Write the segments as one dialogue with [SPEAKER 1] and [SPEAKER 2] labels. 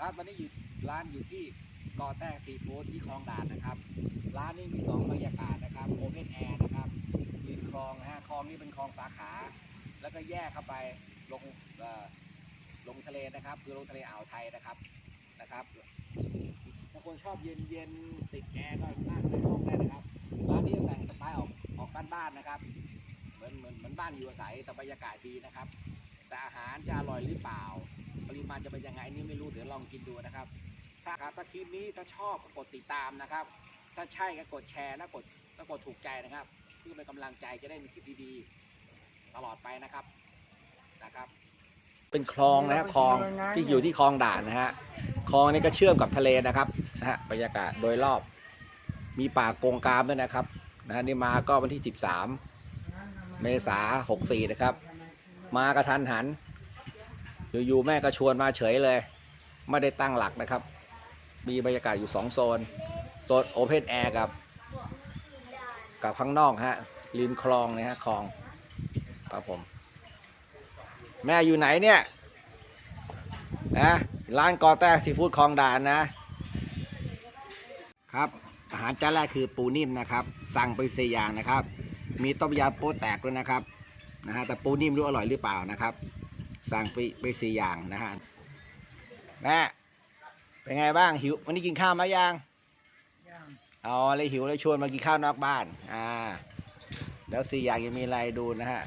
[SPEAKER 1] ครับวันนี้อยู่ร้านอยู่ที่กอแต้ซีฟู้ดที่คลองด่านนะครับ ร้านนี้มีสองบรรยากาศนะครับโอเพนแอร์นะครับริมคลองนะฮะคลองนี้เป็นคลองสาขา แล้วก็แยกเข้าไปลงลงทะเลนะครับ คือลงทะเลอ่าวไทยนะครับนะครับถ้าคนชอบเย็นเย็นติดแอร์ก็นั่งในห้องได้นะครับร้านนี้แต่งสไตล์ออกออกบ้านๆนนะครับ เหมือนเหมือนเหมือนบ้านอยู่อาศัยแต่บรรยากาศดีนะครับ แต่อาหารจะอร่อยหรือเปล่า ริมาณจะเป็นยังไงนี่ไม่รู้เดี๋ยวลองกินดูนะครับถ้าครับถ้าคลิปนี้ถ้าชอบก็กดติดตามนะครับ ถ้าใช่ก็กดแชร์แล้วกดแล้วกดถูกใจนะครับ เพื่อเป็นกำลังใจจะได้มีคลิปดีๆตลอดไปนะครับนะครับ เป็นคลองนะครับคลองที่อยู่ที่คลองด่านนะฮะคลองนี้ก็เชื่อมกับทะเลนะครับนะฮะบรรยากาศโดยรอบมีป่ากงกามด้วยนะครับนะฮะนี่มาก็วันที่ 13 เมษา64 นะครับ มากระทันหัน อยู่ๆแม่ก็ชวนมาเฉยเลย ไม่ได้ตั้งหลักนะครับ มีบรรยากาศอยู่สองโซน โซนโอเพนแอร์กับ กับข้างนอกฮะริมคลองนะฮะคลองครับผม แม่อยู่ไหนเนี่ยนะร้านกอแต้ซีฟู้ดคลองด่านนะ ครับอาหารจานแรกคือปูนิ่มนะครับ สั่งไปสี่อย่างนะครับ มีต้มยำโป๊แตกด้วยนะครับนะฮะแต่ปูนิ่มรู้อร่อยหรือเปล่านะครับ สั่งไปไปสี่อย่างนะฮะแม่เป็นไงบ้างหิววันนี้กินข้าวมายังอ๋อเลยหิวเลยชวนมากินข้าวนอกบ้าน อ่า แล้วสี่อย่างยังมีอะไรดูนะฮะ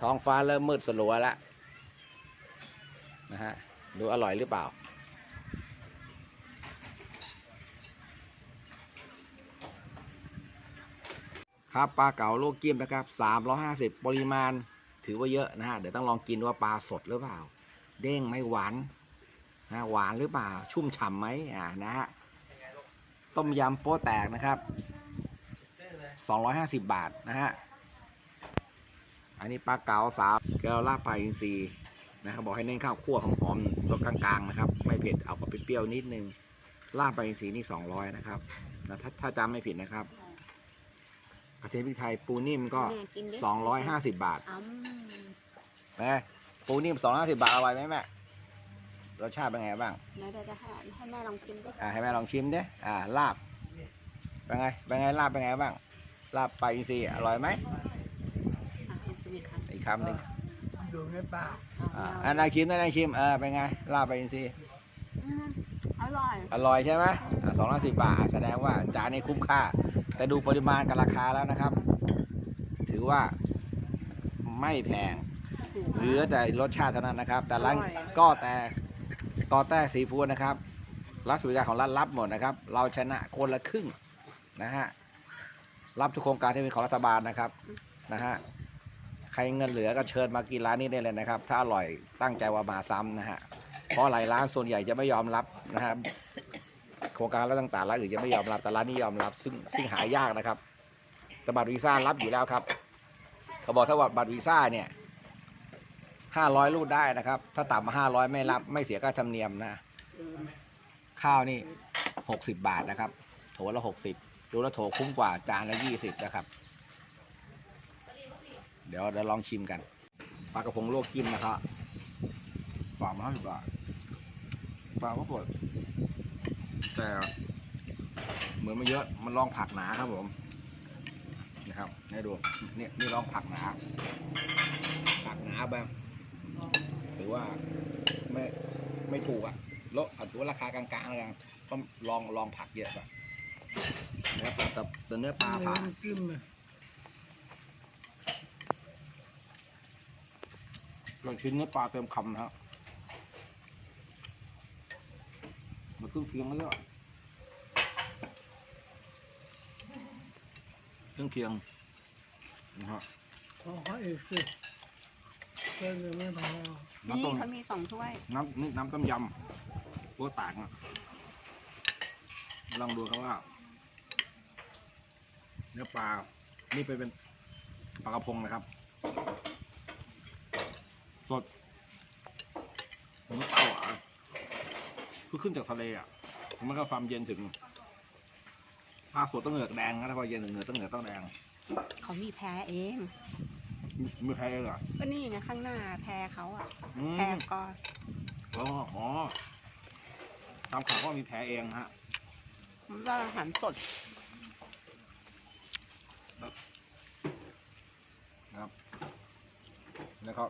[SPEAKER 1] ท้องฟ้าเริ่มมืดสลัวแล้วนะฮะดูอร่อยหรือเปล่าครับปลาเก๋าลูกกิ้มนะครับ350 ปริมาณ ถือว่าเยอะนะฮะเดี๋ยวต้องลองกินว่าปลาสดหรือเปล่า เด้งไหมหวานนะหวานหรือเปล่า ชุ่มฉ่ำไหมอ่านะฮะต้มยำโป๊แตกนะครับ250บาทนะฮะอันนี้ปลาเก๋าสาวแก้วลาบปลาอินทรีนะครับบอกให้เน้นข้าวคั่วหอมๆรสกลางๆนะครับ ไม่เผ็ดเอาไปเปรี้ยวนิดนึงลาบปลาอินทรีนี่200นะครับนะถ้าถ้าจำไม่ผิดนะครับ กระเทียมพริกไทยปูนิ่มก็
[SPEAKER 2] แม่กินดิ
[SPEAKER 1] 250 บาท
[SPEAKER 2] อืม
[SPEAKER 1] แม่ปูนิ่ม 250 บาทอร่อยไหมแม่รสชาติเป็นไงบ้าง
[SPEAKER 2] แล้วเดี๋ยวจะให้ให้แม่ลองชิมดิ
[SPEAKER 1] อ่าให้แม่ลองชิมดิอ่าลาบเป็นไงเป็นไงลาบเป็นไงบ้างลาบปลาอินทรีอร่อยไหม
[SPEAKER 2] อะลองชิมอีกครั้ง
[SPEAKER 1] อีกคำหนึ่ง
[SPEAKER 3] อยู่ในป่า
[SPEAKER 1] อ่า
[SPEAKER 2] อะ
[SPEAKER 1] อันนายชิมนะนายชิมเออเป็นไงลาบปลาอินทรี
[SPEAKER 2] อืมอร่อย
[SPEAKER 1] อร่อยใช่ไหมอ่าสองร้อยสิบบาทแสดงว่าจานนี้คุ้มค่า แต่ดูปริมาณกับราคาแล้วนะครับ ถือว่าไม่แพงเหลือแต่รสชาติเท่านั้นนะครับ แต่ร้านก็แต่ก็แต่ซีฟูดนะครับรัฐสุริยาของร้านรับหมดนะครับ เราชนะคนละครึ่งนะฮะรับทุกโครงการที่เป็นของรัฐบาลนะครับนะฮะใครเงินเหลือก็เชิญมากินร้านนี้ได้เลยนะครับ ถ้าอร่อยตั้งใจว่ามาซ้ำนะฮะเพราะหลายร้านส่วนใหญ่จะไม่ยอมรับนะครับ โครงการแล้วต่างๆร้านอื่นจะไม่ยอมรับแต่ร้านนี้ยอมรับ ซึ่งซึ่งหายากนะครับแต่บัตรวีซ่ารับอยู่แล้วครับ เขาบอกถ้าบัตรวีซ่าเนี่ยห้าร้อยรูดได้นะครับ ถ้าต่ำมาห้าร้อยไม่รับ ไม่เสียค่าธรรมเนียมนะข้าวนี่หกสิบบาทนะครับ โถละหกสิบดูแล้วโถคุ้มกว่าจานละยี่สิบนะครับ เดี๋ยวเดี๋ยวลองชิมกันปลากระพงลวกจิ้มนะครับฝากมาห้าสิบบาทปลาก็ปวด แต่เหมือนไม่เยอะมันลองผักหนาครับผมนะครับให้ดูนี่นี่ลองผักหนา ผักหนาแบบถือว่าไม่ไม่ถูกอะลดอัดตัวราคากลางๆเลยกันต้องลองลองผักเยอะแบบเนื้อปลาแต่แต่เนื้อปลาผ่า
[SPEAKER 3] น้ำจิ้มเลย
[SPEAKER 1] ลองชิ้นเนื้อปลาเต็มคำนะครับ มันเครื่องเคียงก็เยอะเครื่องเคียงนะฮะ
[SPEAKER 3] ขอเขาอีกสิเพื่อนยังไม่พอ
[SPEAKER 1] น้ำ
[SPEAKER 2] นี่
[SPEAKER 1] ต้ม
[SPEAKER 2] เขามีสองถ้วย
[SPEAKER 1] น้ำนี่น้ำต้มยำตัวตากนะลองดูครับว่า เนื้อปลา นี่เป็นเป็นปลากระพงนะครับ สดเนื้อปลาหวาน คือขึ้นจากทะเลอะมันก็ความเย็นถึงปลาสดต้องเหงือกแดงนะถ้าพอเย็นถึงเหงือกต้องเหงือกต้องแดง
[SPEAKER 2] เขามีแพรเอง
[SPEAKER 1] มีมีใครเลยเหรอ
[SPEAKER 2] ก็นี่ไงข้างหน้าแพรเขาอะ
[SPEAKER 1] อืม
[SPEAKER 2] แพรก็
[SPEAKER 1] อ๋ออ๋อตามข่าวก็มีแพเองฮะ
[SPEAKER 2] มันก็อาหารสด
[SPEAKER 1] นะครับแล้วก็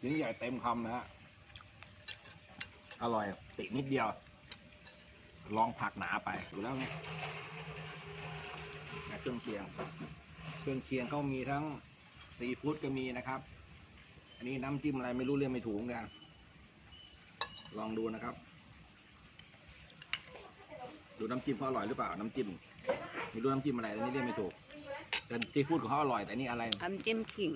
[SPEAKER 1] ชิ้นใหญ่เต็มคำนะฮะ อร่อยติดนิดเดียว ลองผักหนาไปดูแล้วไงและเครื่องเคียง เครื่องเคียงเขามีทั้งซีฟู้ดก็มีนะครับ อันนี้น้ำจิ้มอะไรไม่รู้เรียกไม่ถูกเหมือนกัน ลองดูนะครับ ดูน้ำจิ้มเขาอร่อยหรือเปล่า น้ำจิ้มไม่รู้น้ำจิ้มอะไรอันนี้เรียกไม่ถูก แต่ซีฟู้ดของเขาอร่อย แต่นี่อะไร
[SPEAKER 2] น้ำจิ้มขิง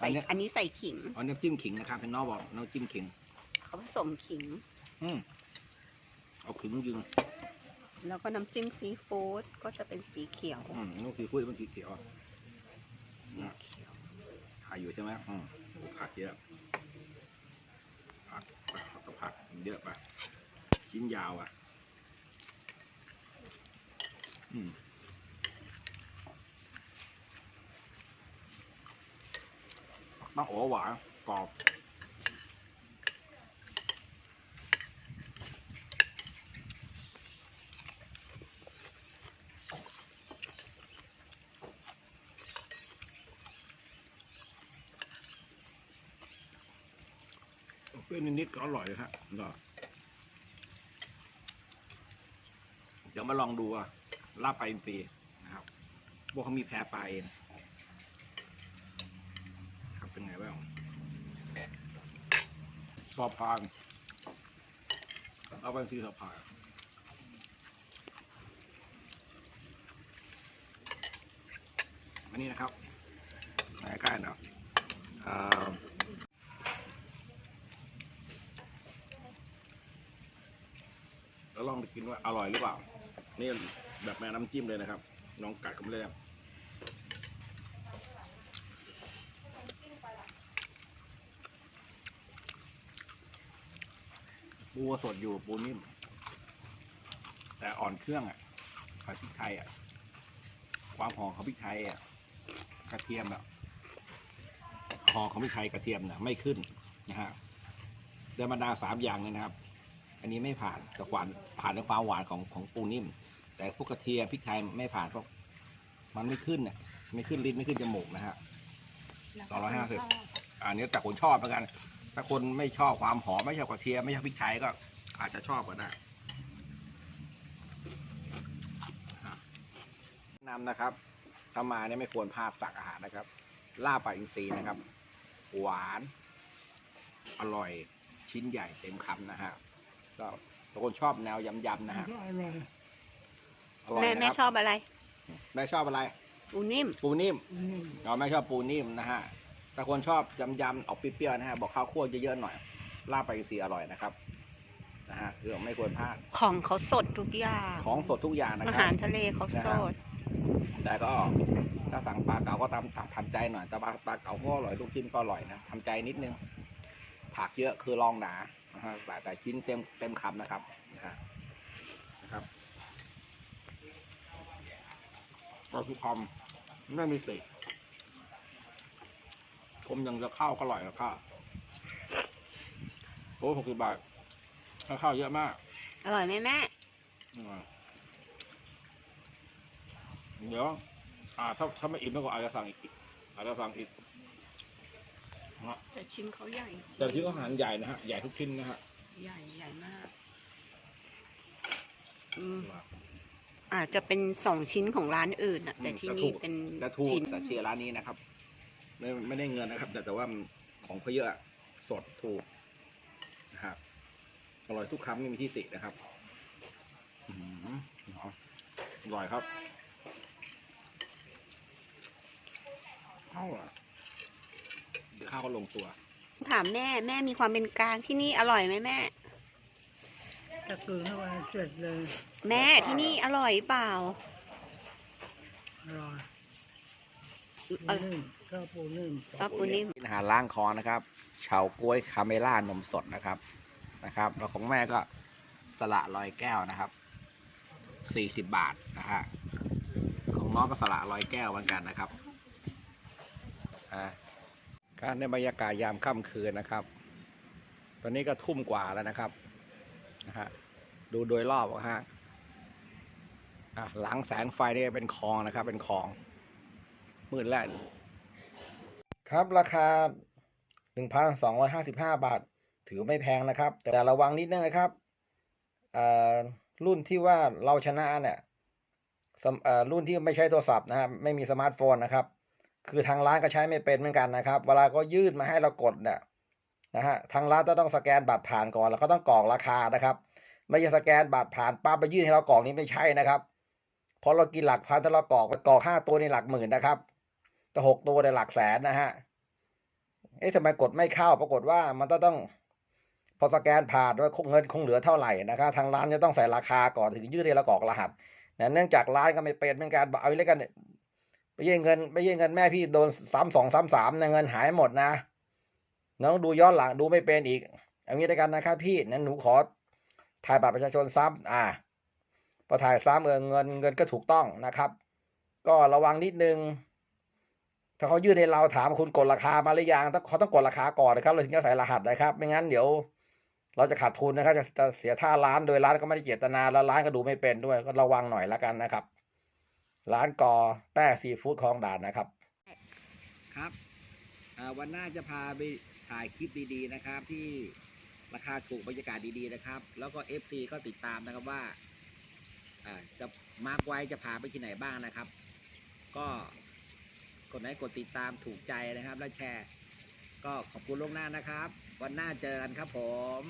[SPEAKER 1] อั
[SPEAKER 2] ใส่
[SPEAKER 1] นเนี้ย
[SPEAKER 2] อันนี้ใส่ขิง
[SPEAKER 1] อ๋อน้ำจิ้มขิงนะครับเป็นน้องบอกน้ำจิ้มขิง
[SPEAKER 2] เขาผสมขิง
[SPEAKER 1] อืมเอาขิงยิง
[SPEAKER 2] แล้วก็น้ำจิ้มซีฟู้ดก็จะเป็นสีเขียว
[SPEAKER 1] อืมนุ่สีฟู้ดมันสีเขียวอะ
[SPEAKER 2] สีเขียว
[SPEAKER 1] ขายอยู่ใช่ไหมอืมโอ้ผักเยอะผักผักผักกับผักเยอะไปชิ้นยาวอะ อืมต้องโอ้หวานกรอบ รี้ยวนิดๆก็อร่อยฮะก็เดี๋ยวมาลองดูว่าลาบปลาอินทรีนะครับพวกเขามีแพรปลาเองครับเป็นไงบ้างสอบพานเอาไปที่สอบพานอันนี้นะครับใกล้ๆเนาะอ่า แล้วลองไปกินว่าอร่อยหรือเปล่า นี่แบบแม่น้ำจิ้มเลยนะครับลองกัดกันเลยครับปูสดอยู่ปูนิ่ม แต่อ่อนเครื่องอะผัดพริกไทยอะ ความหอมของพริกไทยอะ กระเทียมอะหอมของพริกไทยกระเทียมเนี่ยไม่ขึ้นนะฮะเดบรรดาสามอย่างเนี่ยนะครับ อันนี้ไม่ผ่านแต่หวานผ่านในความหวานของของปูนิ่ม แต่พวกกระเทียมพริกไทยไม่ผ่านเพราะมันไม่ขึ้นเนี่ยไม่ขึ้นลิ้นไม่ขึ้นจมูกนะฮะสองร้อยห้าสิบอันนี้แต่คนชอบเหมือนกัน ถ้าคนไม่ชอบความหอมไม่ชอบกระเทียมไม่ชอบพริกไทยก็อาจจะชอบก็ได้แนะนำนะครับถ้ามาเนี่ยไม่ควรพลาดสั่งอาหารนะครับลาบปลาอินทรีนะครับ หวาน อร่อยชิ้นใหญ่เต็มคำนะฮะ ก็บางคนชอบแนวยำๆนะฮะ
[SPEAKER 3] ก็อร่อย
[SPEAKER 1] อร่อย
[SPEAKER 2] แม่
[SPEAKER 1] นะ
[SPEAKER 2] แม่
[SPEAKER 1] ครับ
[SPEAKER 2] ชอบอะไร
[SPEAKER 1] แม่ชอบอะไร
[SPEAKER 2] อูนิ่ม
[SPEAKER 1] ปูนิ่ม
[SPEAKER 3] นี่
[SPEAKER 1] เราไม่ชอบปูนิ่มนะฮะแต่คนชอบยำๆออกเปรี้ยวๆนะฮะบอกข้าวคั่วเยอะๆหน่อยลาบไปลาอินทรีอร่อยนะครับนะฮะคือไม่ควรพลาด
[SPEAKER 2] ของเขาสดทุกอย่าง
[SPEAKER 1] ของสดทุกอย่างนะ
[SPEAKER 2] อา
[SPEAKER 1] ครั
[SPEAKER 2] หาร
[SPEAKER 1] บ
[SPEAKER 2] ทะเลเขาสด
[SPEAKER 1] แต่ก็ถ้าสั่งปลาเก๋าก็ตามตามทำใจหน่อยแต่ปลาปลาเก๋าก็อร่อยลูกชิ้นก็อร่อยนะทำใจนิดนึงผักเยอะคือลองหนา นะฮะแต่แต่ชิ้นเต็มเต็มคำนะครับนะฮะนะครับก็ทุกคำไม่มีติผมยังจะข้าวก็อร่อยกับข้าวโอ้หกสิบบาทข้าวข้าวเยอะมาก
[SPEAKER 2] อร่อยไหมแม่
[SPEAKER 1] อืมเดี๋ยวอ่าถ้าถ้าไม่อิ่มก็อาจจะสั่งอีกอาจจะสั่งอีก นะ
[SPEAKER 2] แต่ชิ้นเขาใหญ่จริง
[SPEAKER 1] แต่ที่ก็อาหารใหญ่นะฮะ ใหญ่ทุกชิ้นนะฮะ
[SPEAKER 2] ใหญ่ใหญ่มาก อืมอาจจะเป็นสองชิ้นของร้านอื่นอะแต่ที่นี่เป็น
[SPEAKER 1] แต่ถูก
[SPEAKER 2] ชิ้น
[SPEAKER 1] แต่เชียร์ร้านนี้นะครับ ไม่ไม่ได้เงินนะครับ แต่แต่ว่ามันของเขาเยอะสดถูกนะครับอร่อยทุกคำไม่มีที่ตินะครับอื้อหืออร่อยครับข้าวอะเดี๋ยว ข้าวก็ลงตัว
[SPEAKER 2] ถามแม่แม่มีความเป็นกลางที่นี่อร่อยไหมแม่
[SPEAKER 3] ตะกือเข้าไปเสร็จเลย
[SPEAKER 2] แม่ที่นี่อร่อยเปล่า
[SPEAKER 3] อร่อย
[SPEAKER 2] เอ
[SPEAKER 3] ปู
[SPEAKER 2] อ
[SPEAKER 3] นิ่มข้าวปูนิ่ม
[SPEAKER 2] ชอบปูนิ่ม
[SPEAKER 1] กินอาหารล้างคอนะครับเฉาก๊วยคาเมล่านมสดนะครับนะครับ แล้วของแม่ก็สละลอยแก้วนะครับสี่สิบบาทนะฮะของน้องก็สละลอยแก้วเหมือนกันนะครับอ่า การในบรรยากาศยามค่ำคืนนะครับ ตอนนี้ก็ทุ่มกว่าแล้วนะครับนะฮะดูโดยรอบฮะอะหลังแสงไฟนี่เป็นคลองนะครับ เป็นคลอง มืดแล้วครับราคา 1,255 บาท ถือไม่แพงนะครับ แต่ระวังนิดนึงนะครับอ่อรุ่นที่ว่าเราชนะเนี่ยรุ่นที่ไม่ใช่โทรศัพท์นะครับ ไม่มีสมาร์ทโฟนนะครับ คือทางร้านก็ใช้ไม่เป็นเหมือนกันนะครับ เวลาก็ยื่นมาให้เรากดเนี่ยนะฮะทางร้านก็ต้องสแกนบัตรผ่านก่อนแล้วก็ต้องกรอกราคานะครับไม่ใช่สแกนบัตรผ่านปั๊บไปยื่นให้เรากรอกนี้ไม่ใช่นะครับเพราะเรากินหลักพันถ้าเรากรอกกรอกห้าตัวในหลักหมื่นนะครับแต่หกตัวในหลักแสนนะฮะเอ๊ะทำไมกดไม่เข้าปรากฏว่ามันต้องต้อง พอสแกนผ่านว่าเงินคงเหลือเท่าไหร่นะครับทางร้านจะต้องใส่ราคาก่อนถึงยื่นให้เรากรอกรหัสนะเนื่องจากร้านก็ไม่เป็นเหมือนกันเอาอย่างนี้แล้วกัน เนี่ยไม่ใช่เงินไม่ใช่เงินแม่พี่โดนซ้ำสองซ้ำสามนะเงินหายหมดนะน้องดูย้อนหลังดูไม่เป็นอีกเอางี้แล้วกันนะครับพี่นั้นหนูขอถ่ายบัตรประชาชนซ้ำอ่าพอถ่ายซ้ำเออเงินเงินก็ถูกต้องนะครับ ก็ระวังนิดนึง ถ้าเขายื่นให้เราถามคุณกดราคามาหรือยังต้องเขาต้องกดราคาก่อนนะครับเราถึงจะใส่รหัสนะครับ ไม่งั้นเดี๋ยว เราจะขาดทุนนะครับจะจะเสียท่าร้านโดยร้านก็ไม่ได้เจตนาแล้วร้านก็ดูไม่เป็นด้วย ก็ระวังหน่อยละกันนะครับ ร้านกอแต้ซีฟู้ดคลองด่านนะครับ ครับวันหน้าจะพาไปถ่ายคลิปดีๆนะครับ ที่ราคาถูกบรรยากาศดีๆนะครับ แล้วก็ FC ก็ติดตามนะครับว่าจะมาร์กไว้จะพาไปที่ไหนบ้างนะครับ ก็กดไลค์กดติดตามถูกใจนะครับ และแชร์ ก็ขอบคุณล่วงหน้านะครับ วันหน้าเจอกันครับผม